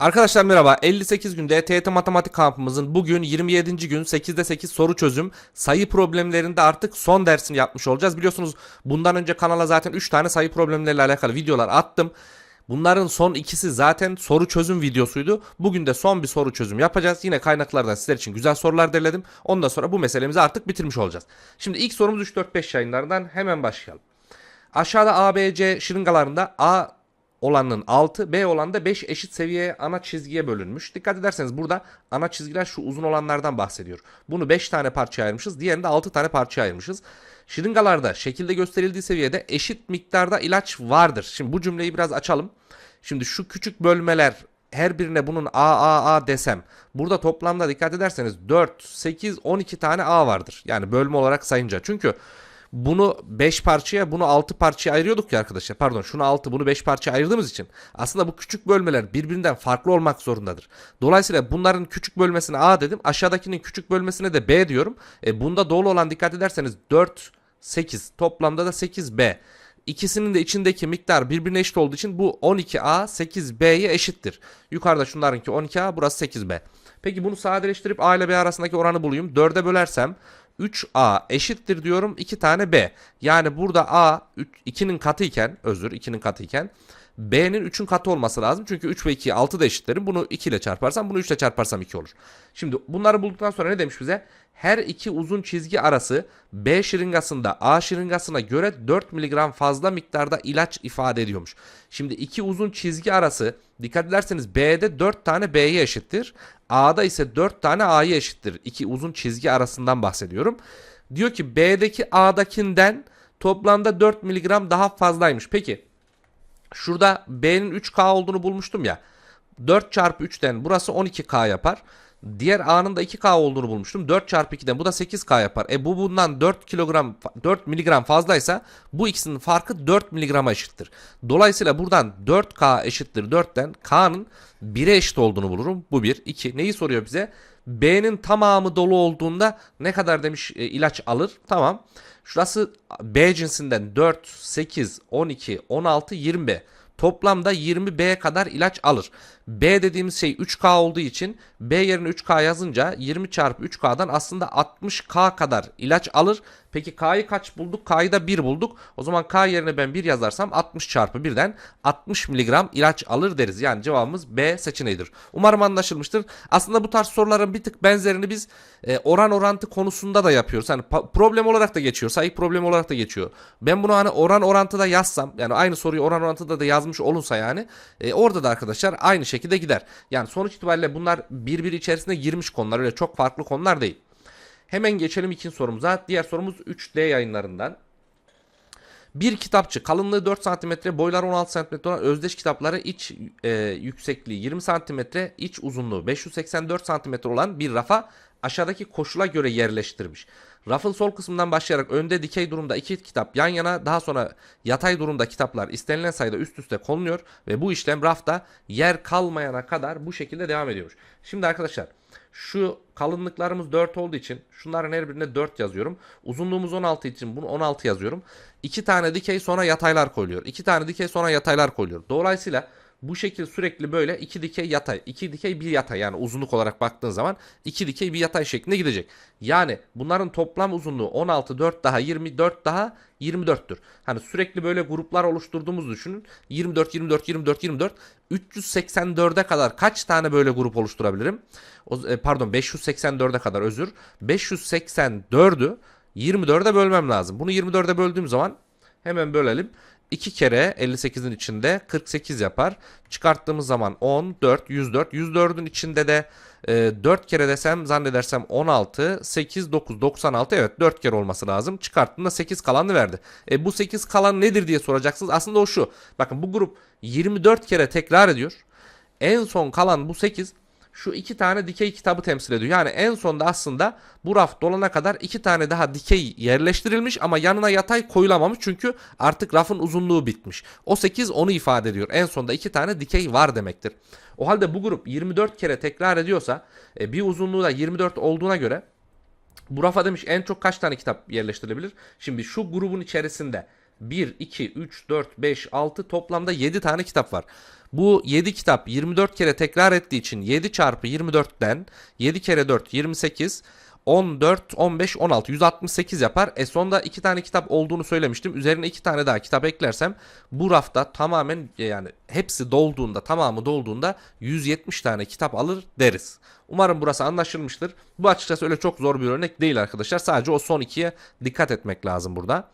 Arkadaşlar merhaba. 58 günde TYT Matematik kampımızın bugün 27. gün 8'de 8 soru çözüm sayı problemlerinde artık son dersini yapmış olacağız. Biliyorsunuz bundan önce kanala zaten 3 tane sayı problemleriyle alakalı videolar attım. Bunların son ikisi zaten soru çözüm videosuydu. Bugün de son bir soru çözüm yapacağız. Yine kaynaklardan sizler için güzel sorular derledim. Ondan sonra bu meselemizi artık bitirmiş olacağız. Şimdi ilk sorumuz 3-4-5 yayınlarından hemen başlayalım. Aşağıda A, B, C şırıngalarında A olanın 6, B olan da 5 eşit seviyeye ana çizgiye bölünmüş. Dikkat ederseniz burada ana çizgiler şu uzun olanlardan bahsediyor. Bunu 5 tane parçaya ayırmışız. Diğerini de 6 tane parçaya ayırmışız. Şırıngalarda şekilde gösterildiği seviyede eşit miktarda ilaç vardır. Şimdi bu cümleyi biraz açalım. Şimdi şu küçük bölmeler her birine bunun A A A desem burada toplamda dikkat ederseniz 4, 8, 12 tane A vardır. Yani bölme olarak sayınca. Çünkü bunu 5 parçaya bunu 6 parçaya ayırıyorduk ya arkadaşlar. Pardon şunu 6 bunu 5 parçaya ayırdığımız için aslında bu küçük bölmeler birbirinden farklı olmak zorundadır. Dolayısıyla bunların küçük bölmesine A dedim. Aşağıdakinin küçük bölmesine de B diyorum. E, bunda doğru olan dikkat ederseniz 4, 8 toplamda da 8B. İkisinin de içindeki miktar birbirine eşit olduğu için bu 12A 8B'ye eşittir. Yukarıda şunlarınki 12A burası 8B. Peki bunu sadeleştirip A ile B arasındaki oranı bulayım. 4'e bölersem 3A eşittir diyorum 2 tane B. Yani burada A 2'nin katı iken özür 2'nin katı iken B'nin 3'ün katı olması lazım. Çünkü 3 ve 2 6 da eşitlerim. Bunu 2 ile çarparsam bunu 3 ile çarparsam 2 olur. Şimdi bunları bulduktan sonra ne demiş bize? Her iki uzun çizgi arası B şırıngasında A şırıngasına göre 4 mg fazla miktarda ilaç ifade ediyormuş. Şimdi iki uzun çizgi arası dikkat ederseniz B'de 4 tane B'ye eşittir. A'da ise 4 tane A'ya eşittir. İki uzun çizgi arasından bahsediyorum. Diyor ki B'deki A'dakinden toplamda 4 mg daha fazlaymış. Peki Şurada B'nin 3K olduğunu bulmuştum ya. 4 çarpı 3'ten burası 12K yapar. Diğer A'nın da 2K olduğunu bulmuştum. 4 çarpı 2'den bu da 8K yapar. E bu bundan 4 kilogram 4 miligram fazlaysa bu ikisinin farkı 4 miligrama eşittir. Dolayısıyla buradan 4K eşittir 4'ten K'nın 1'e eşit olduğunu bulurum. Bu 1. 2. Neyi soruyor bize? B'nin tamamı dolu olduğunda ne kadar demiş e, ilaç alır? Tamam. Şurası B cinsinden 4, 8, 12, 16, 20. Toplamda 20B kadar ilaç alır. B dediğimiz şey 3K olduğu için B yerine 3K yazınca 20 çarpı 3K'dan aslında 60K kadar ilaç alır. Peki K'yı kaç bulduk? K'yı da 1 bulduk. O zaman K yerine ben 1 yazarsam 60 çarpı 1'den 60 miligram ilaç alır deriz. Yani cevabımız B seçeneğidir. Umarım anlaşılmıştır. Aslında bu tarz soruların bir tık benzerini biz e, oran orantı konusunda da yapıyoruz. Hani problem olarak da geçiyor. Sayı problemi olarak da geçiyor. Ben bunu hani oran orantıda yazsam yani aynı soruyu oran orantıda da yazmış olunsa yani e, orada da arkadaşlar aynı şekilde gider. Yani sonuç itibariyle bunlar birbiri içerisinde girmiş konular. Öyle çok farklı konular değil. Hemen geçelim ikinci sorumuza. Diğer sorumuz 3D yayınlarından. Bir kitapçı kalınlığı 4 cm, boyları 16 cm olan özdeş kitapları iç e, yüksekliği 20 cm, iç uzunluğu 584 cm olan bir rafa aşağıdaki koşula göre yerleştirmiş. Rafın sol kısmından başlayarak önde dikey durumda iki kitap yan yana daha sonra yatay durumda kitaplar istenilen sayıda üst üste konuluyor ve bu işlem rafta yer kalmayana kadar bu şekilde devam ediyormuş. Şimdi arkadaşlar şu kalınlıklarımız 4 olduğu için şunların her birine 4 yazıyorum. Uzunluğumuz 16 için bunu 16 yazıyorum. 2 tane dikey sonra yataylar koyuluyor. 2 tane dikey sonra yataylar koyuluyor. Dolayısıyla bu şekil sürekli böyle iki dikey yatay, iki dikey bir yatay yani uzunluk olarak baktığın zaman iki dikey bir yatay şeklinde gidecek. Yani bunların toplam uzunluğu 16, 4 daha 24 daha 24'tür. Hani sürekli böyle gruplar oluşturduğumuzu düşünün. 24, 24, 24, 24. 384'e kadar kaç tane böyle grup oluşturabilirim? O, e, pardon 584'e kadar özür. 584'ü 24'e bölmem lazım. Bunu 24'e böldüğüm zaman hemen bölelim. 2 kere 58'in içinde 48 yapar. Çıkarttığımız zaman 10, 4, 104. 104'ün içinde de e, 4 kere desem zannedersem 16, 8, 9, 96. Evet 4 kere olması lazım. Çıkarttığımda 8 kalanını verdi. E, bu 8 kalan nedir diye soracaksınız. Aslında o şu. Bakın bu grup 24 kere tekrar ediyor. En son kalan bu 8 şu iki tane dikey kitabı temsil ediyor. Yani en sonda aslında bu raf dolana kadar iki tane daha dikey yerleştirilmiş ama yanına yatay koyulamamış çünkü artık rafın uzunluğu bitmiş. O 8 onu ifade ediyor. En sonda iki tane dikey var demektir. O halde bu grup 24 kere tekrar ediyorsa e, bir uzunluğu da 24 olduğuna göre bu rafa demiş en çok kaç tane kitap yerleştirilebilir? Şimdi şu grubun içerisinde 1, 2, 3, 4, 5, 6 toplamda 7 tane kitap var. Bu 7 kitap 24 kere tekrar ettiği için 7 çarpı 24'ten 7 kere 4 28 14, 15, 16, 168 yapar. E sonda iki tane kitap olduğunu söylemiştim. Üzerine iki tane daha kitap eklersem bu rafta tamamen yani hepsi dolduğunda tamamı dolduğunda 170 tane kitap alır deriz. Umarım burası anlaşılmıştır. Bu açıkçası öyle çok zor bir örnek değil arkadaşlar. Sadece o son ikiye dikkat etmek lazım burada.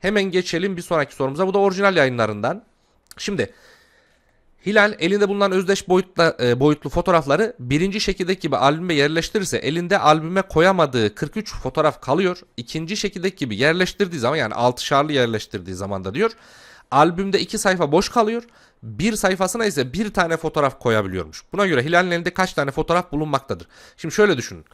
Hemen geçelim bir sonraki sorumuza. Bu da orijinal yayınlarından. Şimdi Hilal elinde bulunan özdeş boyutla, e, boyutlu fotoğrafları birinci şekildeki gibi albüme yerleştirirse elinde albüme koyamadığı 43 fotoğraf kalıyor. İkinci şekildeki gibi yerleştirdiği zaman yani altışarlı yerleştirdiği zaman da diyor albümde iki sayfa boş kalıyor. Bir sayfasına ise bir tane fotoğraf koyabiliyormuş. Buna göre Hilal'in elinde kaç tane fotoğraf bulunmaktadır? Şimdi şöyle düşünün.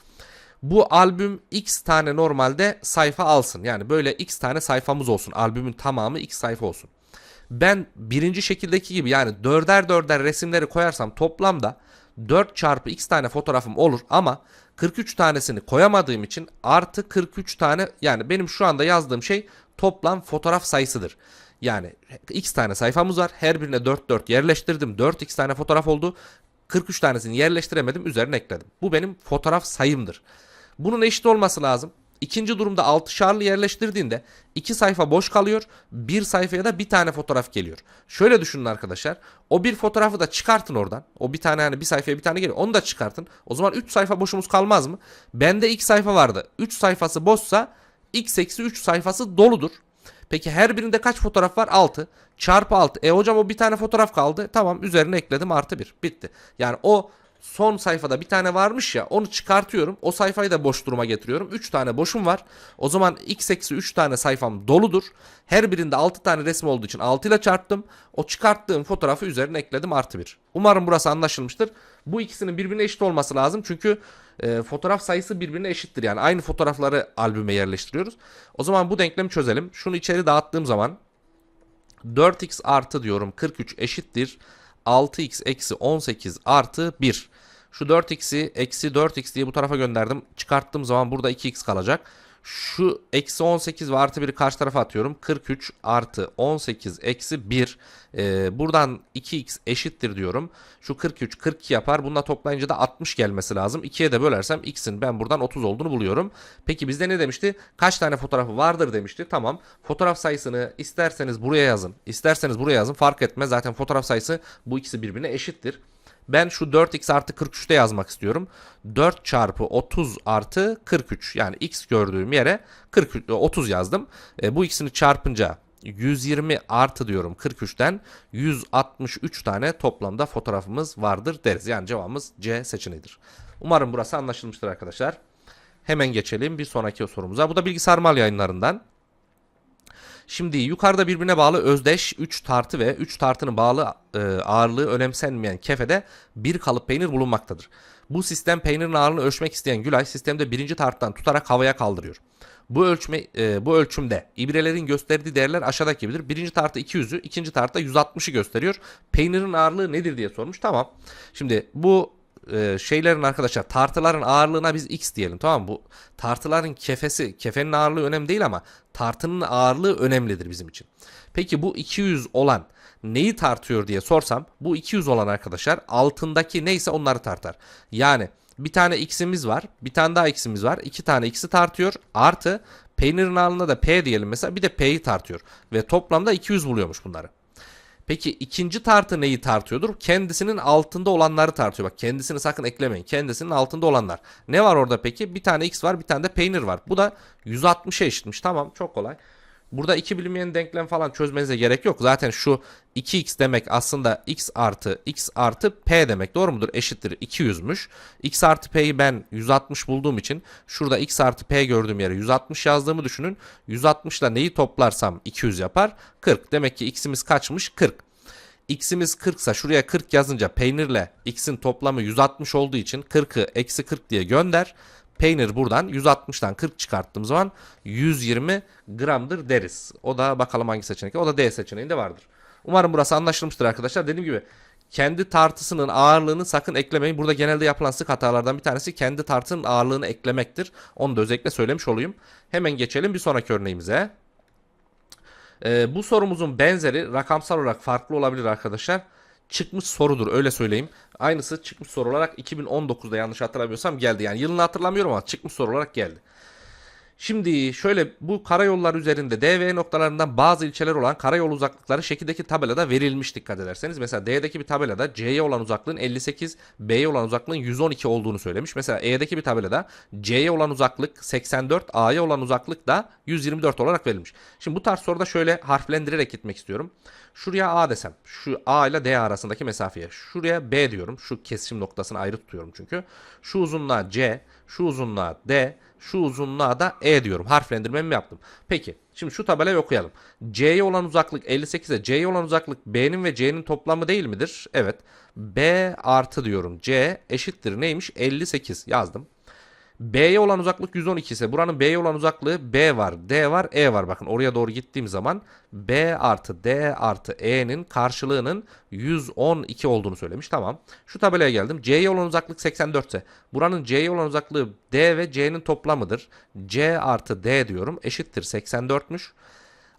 Bu albüm x tane normalde sayfa alsın. Yani böyle x tane sayfamız olsun. Albümün tamamı x sayfa olsun ben birinci şekildeki gibi yani dörder dörder resimleri koyarsam toplamda 4 çarpı x tane fotoğrafım olur ama 43 tanesini koyamadığım için artı 43 tane yani benim şu anda yazdığım şey toplam fotoğraf sayısıdır. Yani x tane sayfamız var. Her birine 4 4 yerleştirdim. 4 x tane fotoğraf oldu. 43 tanesini yerleştiremedim. Üzerine ekledim. Bu benim fotoğraf sayımdır. Bunun eşit olması lazım. İkinci durumda altışarlı yerleştirdiğinde iki sayfa boş kalıyor. Bir sayfaya da bir tane fotoğraf geliyor. Şöyle düşünün arkadaşlar. O bir fotoğrafı da çıkartın oradan. O bir tane hani bir sayfaya bir tane geliyor. Onu da çıkartın. O zaman 3 sayfa boşumuz kalmaz mı? Bende ilk sayfa vardı. 3 sayfası boşsa x eksi 3 sayfası doludur. Peki her birinde kaç fotoğraf var? 6. Çarpı 6. E hocam o bir tane fotoğraf kaldı. Tamam üzerine ekledim artı 1. Bitti. Yani o son sayfada bir tane varmış ya onu çıkartıyorum. O sayfayı da boş duruma getiriyorum. 3 tane boşum var. O zaman x eksi 3 tane sayfam doludur. Her birinde 6 tane resim olduğu için 6 ile çarptım. O çıkarttığım fotoğrafı üzerine ekledim artı 1. Umarım burası anlaşılmıştır. Bu ikisinin birbirine eşit olması lazım. Çünkü e, fotoğraf sayısı birbirine eşittir. Yani aynı fotoğrafları albüme yerleştiriyoruz. O zaman bu denklemi çözelim. Şunu içeri dağıttığım zaman 4x artı diyorum 43 eşittir 6x eksi 18 artı 1. Şu 4x'i eksi 4x diye bu tarafa gönderdim. Çıkarttığım zaman burada 2x kalacak. Şu eksi 18 ve artı 1'i karşı tarafa atıyorum. 43 artı 18 eksi 1. Ee, buradan 2x eşittir diyorum. Şu 43 42 yapar. Bununla toplayınca da 60 gelmesi lazım. 2'ye de bölersem x'in ben buradan 30 olduğunu buluyorum. Peki bizde ne demişti? Kaç tane fotoğrafı vardır demişti. Tamam. Fotoğraf sayısını isterseniz buraya yazın. isterseniz buraya yazın. Fark etmez. Zaten fotoğraf sayısı bu ikisi birbirine eşittir. Ben şu 4x artı 43'te yazmak istiyorum. 4 çarpı 30 artı 43 yani x gördüğüm yere 40, 30 yazdım. E, bu ikisini çarpınca 120 artı diyorum 43'ten 163 tane toplamda fotoğrafımız vardır deriz. Yani cevabımız C seçeneğidir. Umarım burası anlaşılmıştır arkadaşlar. Hemen geçelim bir sonraki sorumuza. Bu da bilgisayar mal yayınlarından. Şimdi yukarıda birbirine bağlı özdeş 3 tartı ve 3 tartının bağlı e, ağırlığı önemsenmeyen kefede bir kalıp peynir bulunmaktadır. Bu sistem peynirin ağırlığını ölçmek isteyen Gülay sistemde birinci tartıdan tutarak havaya kaldırıyor. Bu ölçme e, bu ölçümde ibrelerin gösterdiği değerler aşağıdaki gibidir. Birinci tartı 200'ü, ikinci tartı 160'ı gösteriyor. Peynirin ağırlığı nedir diye sormuş. Tamam. Şimdi bu e, şeylerin arkadaşlar tartıların ağırlığına biz x diyelim tamam mı? Bu tartıların kefesi, kefenin ağırlığı önemli değil ama tartının ağırlığı önemlidir bizim için. Peki bu 200 olan neyi tartıyor diye sorsam bu 200 olan arkadaşlar altındaki neyse onları tartar. Yani bir tane x'imiz var, bir tane daha x'imiz var. iki tane x'i tartıyor. Artı peynirin ağırlığına da p diyelim mesela bir de p'yi tartıyor. Ve toplamda 200 buluyormuş bunları. Peki ikinci tartı neyi tartıyordur? Kendisinin altında olanları tartıyor. Bak kendisini sakın eklemeyin. Kendisinin altında olanlar. Ne var orada peki? Bir tane x var bir tane de peynir var. Bu da 160'a eşitmiş. Tamam çok kolay. Burada iki bilinmeyen denklem falan çözmenize gerek yok. Zaten şu 2x demek aslında x artı x artı p demek doğru mudur? Eşittir 200'müş. x artı p'yi ben 160 bulduğum için şurada x artı p gördüğüm yere 160 yazdığımı düşünün. 160 ile neyi toplarsam 200 yapar? 40. Demek ki x'imiz kaçmış? 40. x'imiz 40 ise şuraya 40 yazınca peynirle x'in toplamı 160 olduğu için 40'ı eksi 40 diye gönder. Peynir buradan 160'dan 40 çıkarttığım zaman 120 gramdır deriz. O da bakalım hangi seçenek. O da D seçeneğinde vardır. Umarım burası anlaşılmıştır arkadaşlar. Dediğim gibi kendi tartısının ağırlığını sakın eklemeyin. Burada genelde yapılan sık hatalardan bir tanesi kendi tartının ağırlığını eklemektir. Onu da özellikle söylemiş olayım. Hemen geçelim bir sonraki örneğimize. Ee, bu sorumuzun benzeri rakamsal olarak farklı olabilir arkadaşlar. çıkmış sorudur öyle söyleyeyim. Aynısı çıkmış soru olarak 2019'da yanlış hatırlamıyorsam geldi. Yani yılını hatırlamıyorum ama çıkmış soru olarak geldi. Şimdi şöyle bu karayollar üzerinde DV noktalarından bazı ilçeler olan karayol uzaklıkları şekildeki tabelada verilmiş dikkat ederseniz. Mesela D'deki bir tabelada C'ye olan uzaklığın 58, B'ye olan uzaklığın 112 olduğunu söylemiş. Mesela E'deki bir tabelada C'ye olan uzaklık 84, A'ya olan uzaklık da 124 olarak verilmiş. Şimdi bu tarz soruda şöyle harflendirerek gitmek istiyorum. Şuraya A desem, şu A ile D arasındaki mesafeye. Şuraya B diyorum. Şu kesişim noktasını ayrı tutuyorum çünkü. Şu uzunluğa C, şu uzunluğa D, şu uzunluğa da E diyorum. Harflendirmemi yaptım. Peki şimdi şu tabelayı okuyalım. C'ye olan uzaklık 58'e C'ye olan uzaklık B'nin ve C'nin toplamı değil midir? Evet. B artı diyorum. C eşittir neymiş? 58 yazdım. B'ye olan uzaklık 112 ise buranın B'ye olan uzaklığı B var, D var, E var. Bakın oraya doğru gittiğim zaman B artı D artı E'nin karşılığının 112 olduğunu söylemiş. Tamam. Şu tabelaya geldim. C'ye olan uzaklık 84 ise buranın C'ye olan uzaklığı D ve C'nin toplamıdır. C artı D diyorum. Eşittir 84'müş.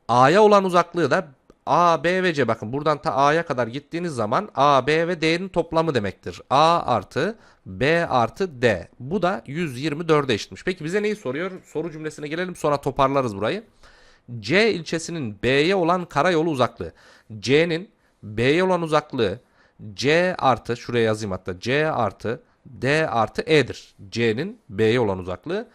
A'ya olan uzaklığı da A, B ve C bakın buradan ta A'ya kadar gittiğiniz zaman A, B ve D'nin toplamı demektir. A artı B artı D. Bu da 124'e eşitmiş. Peki bize neyi soruyor? Soru cümlesine gelelim sonra toparlarız burayı. C ilçesinin B'ye olan karayolu uzaklığı. C'nin B'ye olan uzaklığı C artı şuraya yazayım hatta C artı D artı E'dir. C'nin B'ye olan uzaklığı.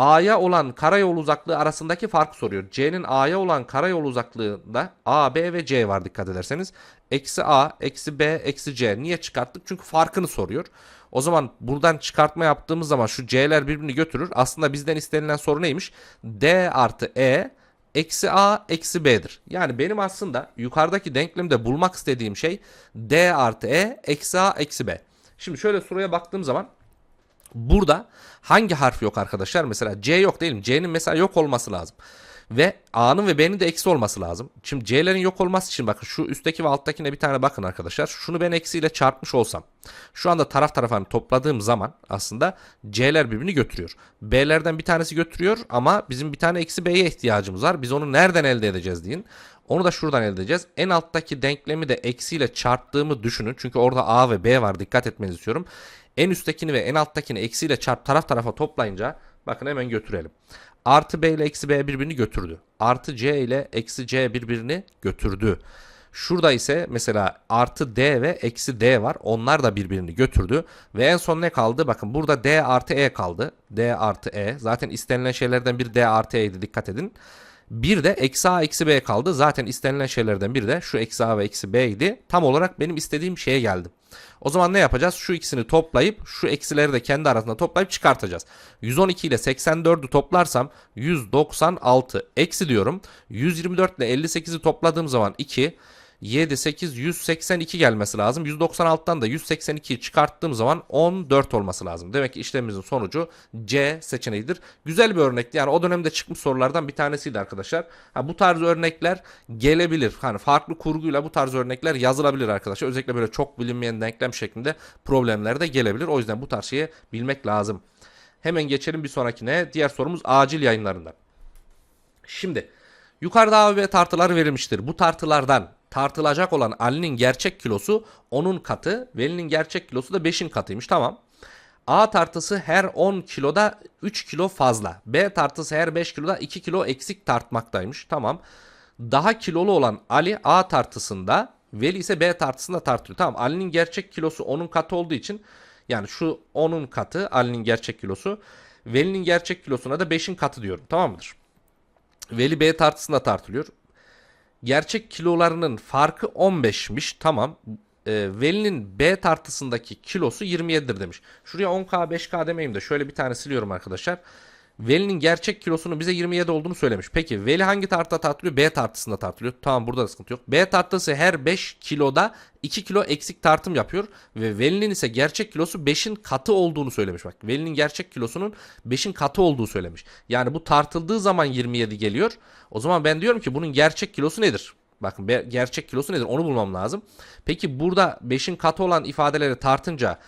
A'ya olan karayol uzaklığı arasındaki farkı soruyor. C'nin A'ya olan karayol uzaklığında A, B ve C var dikkat ederseniz. Eksi A, eksi B, eksi C. Niye çıkarttık? Çünkü farkını soruyor. O zaman buradan çıkartma yaptığımız zaman şu C'ler birbirini götürür. Aslında bizden istenilen soru neymiş? D artı E eksi A eksi B'dir. Yani benim aslında yukarıdaki denklemde bulmak istediğim şey D artı E eksi A eksi B. Şimdi şöyle soruya baktığım zaman Burada hangi harf yok arkadaşlar? Mesela C yok değil mi? C'nin mesela yok olması lazım. Ve A'nın ve B'nin de eksi olması lazım. Şimdi C'lerin yok olması için bakın şu üstteki ve alttakine bir tane bakın arkadaşlar. Şunu ben eksiyle çarpmış olsam. Şu anda taraf tarafa hani topladığım zaman aslında C'ler birbirini götürüyor. B'lerden bir tanesi götürüyor ama bizim bir tane eksi B'ye ihtiyacımız var. Biz onu nereden elde edeceğiz deyin. Onu da şuradan elde edeceğiz. En alttaki denklemi de eksiyle çarptığımı düşünün. Çünkü orada A ve B var. Dikkat etmenizi istiyorum. En üsttekini ve en alttakini eksiyle çarp taraf tarafa toplayınca bakın hemen götürelim. Artı B ile eksi B birbirini götürdü. Artı C ile eksi C birbirini götürdü. Şurada ise mesela artı D ve eksi D var. Onlar da birbirini götürdü. Ve en son ne kaldı? Bakın burada D artı E kaldı. D artı E. Zaten istenilen şeylerden bir D artı E'ydi dikkat edin. Bir de eksi A eksi B kaldı. Zaten istenilen şeylerden biri de şu eksi A ve eksi B idi. Tam olarak benim istediğim şeye geldim. O zaman ne yapacağız? Şu ikisini toplayıp şu eksileri de kendi arasında toplayıp çıkartacağız. 112 ile 84'ü toplarsam 196 eksi diyorum. 124 ile 58'i topladığım zaman 2 7, 8, 182 gelmesi lazım. 196'dan da 182'yi çıkarttığım zaman 14 olması lazım. Demek ki işlemimizin sonucu C seçeneğidir. Güzel bir örnekti. Yani o dönemde çıkmış sorulardan bir tanesiydi arkadaşlar. Ha, bu tarz örnekler gelebilir. Hani farklı kurguyla bu tarz örnekler yazılabilir arkadaşlar. Özellikle böyle çok bilinmeyen denklem şeklinde problemler de gelebilir. O yüzden bu tarz şeyi bilmek lazım. Hemen geçelim bir sonrakine. Diğer sorumuz acil yayınlarından. Şimdi yukarıda A ve B tartılar verilmiştir. Bu tartılardan tartılacak olan Ali'nin gerçek kilosu 10'un katı, Veli'nin gerçek kilosu da 5'in katıymış. Tamam. A tartısı her 10 kiloda 3 kilo fazla. B tartısı her 5 kiloda 2 kilo eksik tartmaktaymış. Tamam. Daha kilolu olan Ali A tartısında, Veli ise B tartısında tartılıyor. Tamam. Ali'nin gerçek kilosu 10'un katı olduğu için yani şu 10'un katı Ali'nin gerçek kilosu. Veli'nin gerçek kilosuna da 5'in katı diyorum. Tamam mıdır? Veli B tartısında tartılıyor gerçek kilolarının farkı 15'miş. Tamam. E, Veli'nin B tartısındaki kilosu 27'dir demiş. Şuraya 10K 5K demeyeyim de şöyle bir tane siliyorum arkadaşlar. Veli'nin gerçek kilosunun bize 27 olduğunu söylemiş. Peki Veli hangi tartıda tartılıyor? B tartısında tartılıyor. Tamam burada da sıkıntı yok. B tartısı her 5 kiloda 2 kilo eksik tartım yapıyor. Ve Veli'nin ise gerçek kilosu 5'in katı olduğunu söylemiş. Bak Veli'nin gerçek kilosunun 5'in katı olduğu söylemiş. Yani bu tartıldığı zaman 27 geliyor. O zaman ben diyorum ki bunun gerçek kilosu nedir? Bakın gerçek kilosu nedir onu bulmam lazım. Peki burada 5'in katı olan ifadeleri tartınca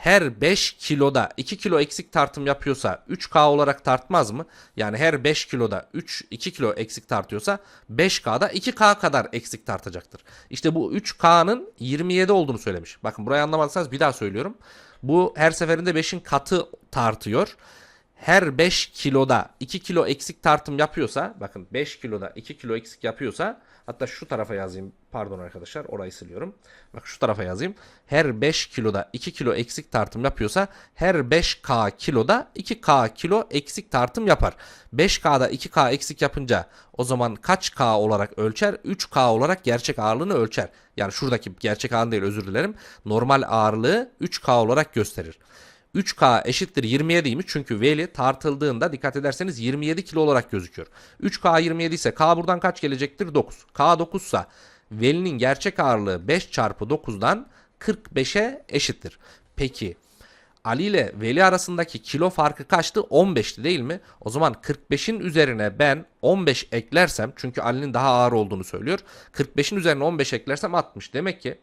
her 5 kiloda 2 kilo eksik tartım yapıyorsa 3K olarak tartmaz mı? Yani her 5 kiloda 3 2 kilo eksik tartıyorsa 5K'da 2K kadar eksik tartacaktır. İşte bu 3K'nın 27 olduğunu söylemiş. Bakın burayı anlamadıysanız bir daha söylüyorum. Bu her seferinde 5'in katı tartıyor. Her 5 kiloda 2 kilo eksik tartım yapıyorsa bakın 5 kiloda 2 kilo eksik yapıyorsa hatta şu tarafa yazayım pardon arkadaşlar orayı siliyorum. Bak şu tarafa yazayım. Her 5 kiloda 2 kilo eksik tartım yapıyorsa her 5K kiloda 2K kilo eksik tartım yapar. 5K'da 2K eksik yapınca o zaman kaç K olarak ölçer? 3K olarak gerçek ağırlığını ölçer. Yani şuradaki gerçek ağırlığını değil özür dilerim. Normal ağırlığı 3K olarak gösterir. 3K eşittir 27'ymiş çünkü veli tartıldığında dikkat ederseniz 27 kilo olarak gözüküyor. 3K 27 ise K buradan kaç gelecektir? 9. K 9 ise velinin gerçek ağırlığı 5 çarpı 9'dan 45'e eşittir. Peki Ali ile Veli arasındaki kilo farkı kaçtı? 15'ti değil mi? O zaman 45'in üzerine ben 15 eklersem çünkü Ali'nin daha ağır olduğunu söylüyor. 45'in üzerine 15 eklersem 60. Demek ki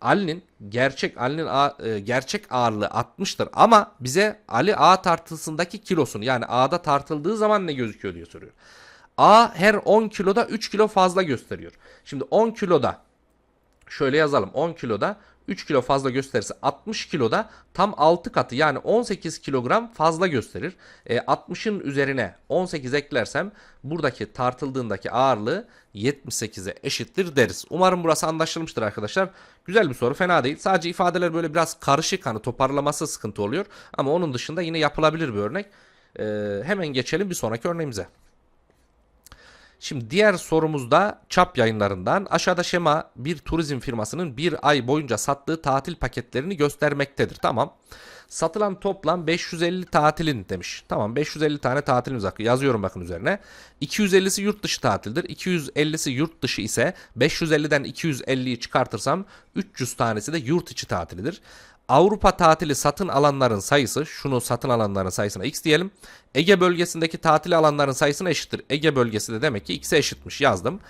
Ali'nin gerçek Ali'nin e, gerçek ağırlığı 60'tır ama bize Ali A tartısındaki kilosunu yani A'da tartıldığı zaman ne gözüküyor diye soruyor. A her 10 kiloda 3 kilo fazla gösteriyor. Şimdi 10 kiloda şöyle yazalım 10 kiloda 3 kilo fazla gösterirse 60 kiloda tam 6 katı yani 18 kilogram fazla gösterir. E, 60'ın üzerine 18 eklersem buradaki tartıldığındaki ağırlığı 78'e eşittir deriz. Umarım burası anlaşılmıştır arkadaşlar. Güzel bir soru fena değil. Sadece ifadeler böyle biraz karışık hani toparlaması sıkıntı oluyor. Ama onun dışında yine yapılabilir bir örnek. E, hemen geçelim bir sonraki örneğimize. Şimdi diğer sorumuzda çap yayınlarından aşağıda şema bir turizm firmasının bir ay boyunca sattığı tatil paketlerini göstermektedir. Tamam. Satılan toplam 550 tatilin demiş. Tamam 550 tane tatilimiz var. Yazıyorum bakın üzerine. 250'si yurt dışı tatildir. 250'si yurt dışı ise 550'den 250'yi çıkartırsam 300 tanesi de yurt içi tatilidir. Avrupa tatili satın alanların sayısı, şunu satın alanların sayısına x diyelim. Ege bölgesindeki tatil alanların sayısına eşittir. Ege bölgesi de demek ki x'e eşitmiş yazdım.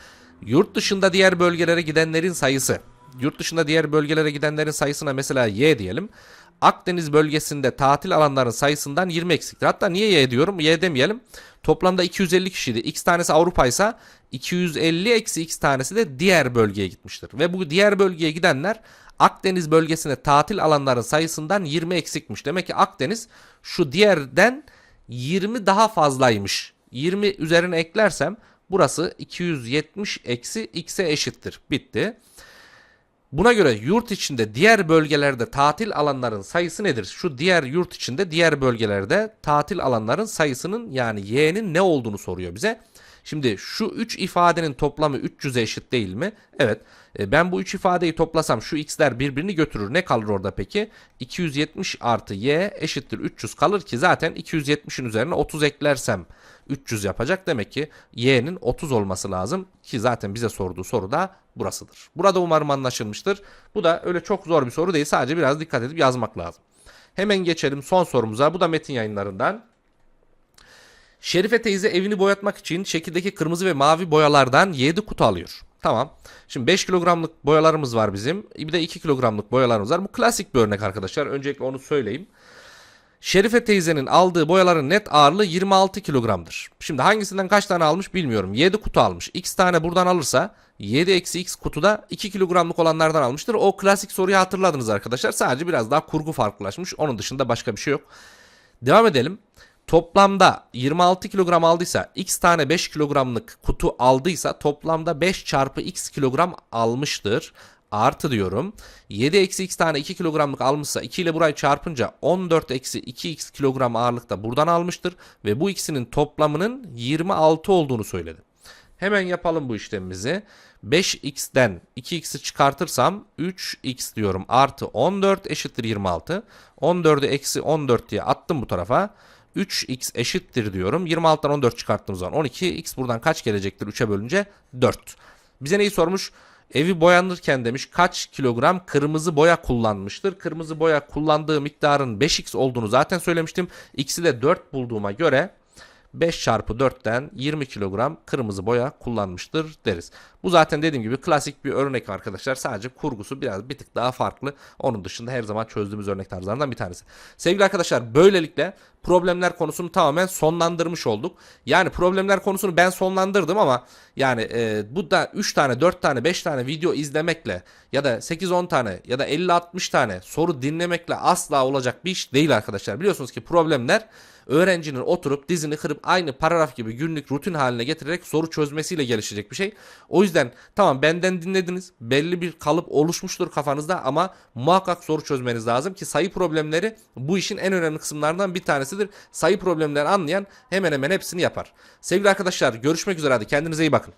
Yurt dışında diğer bölgelere gidenlerin sayısı. Yurt dışında diğer bölgelere gidenlerin sayısına mesela y diyelim. Akdeniz bölgesinde tatil alanların sayısından 20 eksiktir. Hatta niye y diyorum? Y demeyelim. Toplamda 250 kişiydi. X tanesi Avrupa ise 250 eksi x tanesi de diğer bölgeye gitmiştir. Ve bu diğer bölgeye gidenler Akdeniz bölgesinde tatil alanların sayısından 20 eksikmiş. Demek ki Akdeniz şu diğerden 20 daha fazlaymış. 20 üzerine eklersem burası 270 eksi x'e eşittir. Bitti. Buna göre yurt içinde diğer bölgelerde tatil alanların sayısı nedir? Şu diğer yurt içinde diğer bölgelerde tatil alanların sayısının yani y'nin ne olduğunu soruyor bize. Şimdi şu 3 ifadenin toplamı 300'e eşit değil mi? Evet. E, Ben bu 3 ifadeyi toplasam şu x'ler birbirini götürür. Ne kalır orada peki? 270 artı y eşittir 300 kalır ki zaten 270'in üzerine 30 eklersem 300 yapacak. Demek ki y'nin 30 olması lazım ki zaten bize sorduğu soru da burasıdır. Burada umarım anlaşılmıştır. Bu da öyle çok zor bir soru değil. Sadece biraz dikkat edip yazmak lazım. Hemen geçelim son sorumuza. Bu da metin yayınlarından. Şerife teyze evini boyatmak için şekildeki kırmızı ve mavi boyalardan 7 kutu alıyor. Tamam. Şimdi 5 kilogramlık boyalarımız var bizim. Bir de 2 kilogramlık boyalarımız var. Bu klasik bir örnek arkadaşlar. Öncelikle onu söyleyeyim. Şerife teyzenin aldığı boyaların net ağırlığı 26 kilogramdır. Şimdi hangisinden kaç tane almış bilmiyorum. 7 kutu almış. X tane buradan alırsa 7 eksi X kutuda 2 kilogramlık olanlardan almıştır. O klasik soruyu hatırladınız arkadaşlar. Sadece biraz daha kurgu farklılaşmış. Onun dışında başka bir şey yok. Devam edelim. Toplamda 26 kilogram aldıysa x tane 5 kilogramlık kutu aldıysa toplamda 5 çarpı x kilogram almıştır. Artı diyorum. 7 eksi x tane 2 kilogramlık almışsa 2 ile burayı çarpınca 14 eksi 2x kilogram ağırlıkta buradan almıştır. Ve bu ikisinin toplamının 26 olduğunu söyledi. Hemen yapalım bu işlemimizi. 5x'ten 2x'i çıkartırsam 3x diyorum artı 14 eşittir 26. 14'ü eksi 14 diye attım bu tarafa. 3x eşittir diyorum. 26'dan 14 çıkarttığım zaman 12. x buradan kaç gelecektir 3'e bölünce? 4. Bize neyi sormuş? Evi boyanırken demiş kaç kilogram kırmızı boya kullanmıştır? Kırmızı boya kullandığı miktarın 5x olduğunu zaten söylemiştim. X'i de 4 bulduğuma göre 5 çarpı 4'ten 20 kilogram kırmızı boya kullanmıştır deriz. Bu zaten dediğim gibi klasik bir örnek arkadaşlar. Sadece kurgusu biraz bir tık daha farklı. Onun dışında her zaman çözdüğümüz örnek tarzlarından bir tanesi. Sevgili arkadaşlar böylelikle problemler konusunu tamamen sonlandırmış olduk. Yani problemler konusunu ben sonlandırdım ama yani e, bu da 3 tane, 4 tane, 5 tane video izlemekle ya da 8-10 tane ya da 50-60 tane soru dinlemekle asla olacak bir iş değil arkadaşlar. Biliyorsunuz ki problemler öğrencinin oturup dizini kırıp aynı paragraf gibi günlük rutin haline getirerek soru çözmesiyle gelişecek bir şey. O yüzden tamam benden dinlediniz. Belli bir kalıp oluşmuştur kafanızda ama muhakkak soru çözmeniz lazım ki sayı problemleri bu işin en önemli kısımlarından bir tanesidir. Sayı problemleri anlayan hemen hemen hepsini yapar. Sevgili arkadaşlar görüşmek üzere hadi kendinize iyi bakın.